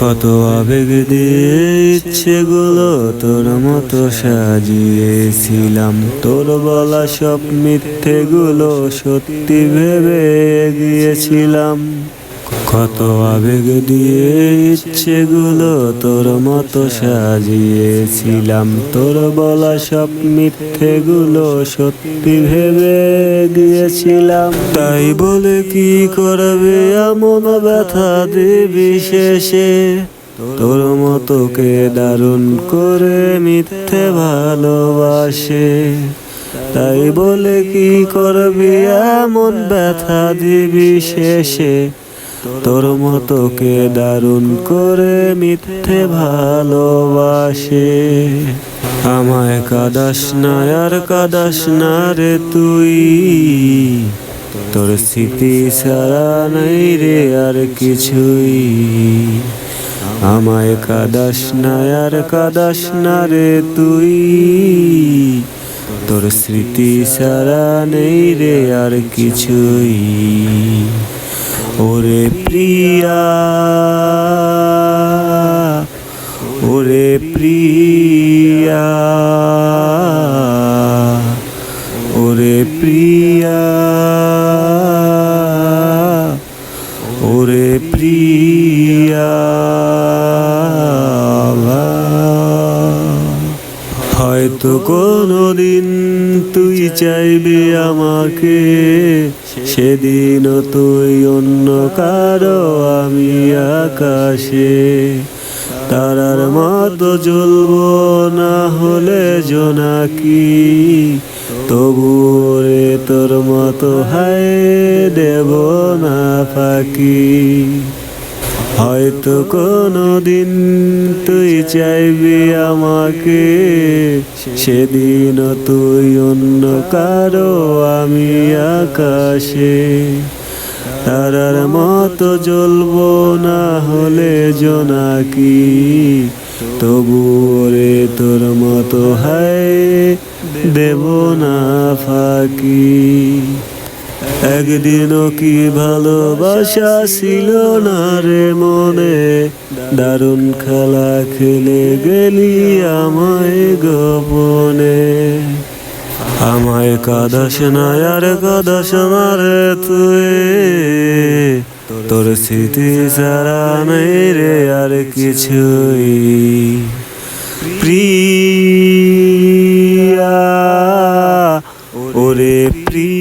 কত আবেগ দিয়ে ইচ্ছেগুলো তোর মতো সাজিয়েছিলাম। তোর বলা সব মিথ্যেগুলো সত্যি ভেবে গিয়েছিলাম কত আবেগ দিয়ে ইচ্ছেগুলো তোর মতো সাজিয়েছিলাম। তোর বলা সব মিথ্যেগুলো সত্যি ভেবে গিয়েছিলাম। তাই বলে কি করবে এমন ব্যথা দিবি শেষে? তোর মতোকে দারুণ করে মিথ্যে ভালোবাসে? তাই বলে কি করবি এমন ব্যথা দিবি শেষে? তোর মতোকে দারুণ করে মিথ্যে ভালোবাসে। আমায় কাদাস না, আর কাদাস না রে তুই। তোর স্মৃতি সারা নাই রে আর কিছুই। আমায় কাদাস না, আর কাদাস না রে তুই। তোর স্মৃতি সারা নেই রে আর কিছুই। ওরে প্রিয়া ওরে প্রিয়া ওরে প্রিয়া। হয়তো কোনোদিন তুই চাইবি আমাকে, সেদিন তুই অন্য কারও, আমি আকাশে। তারার মতো জ্বলবো না হলে জোনাকি তবু রে তোর মতো হায় দেব না ফাঁকি। হয়তো কোনো দিন তুই চাইবি আমাকে সেদিন তুই অন্য কারও, আমি আকাশে। তারার মতো জ্বলবো না হলে জোনাকি তবু রে তোর মতো হায় দেব না ফাঁকি। একদিনও কি ভালোবাসা ছিল না রে মনে? দারুণ খেলা খেলে গেলি আমায় গোপনে। আমায় কাদাস না আর কাদাস রে তুই। তোর স্মৃতি ছাড়া নেই রে আর কিছুই। প্রিয়া, ওরে প্রিয়া।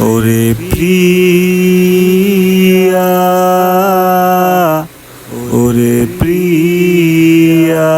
ওরে প্রিয়া। ওরে প্রিয়া।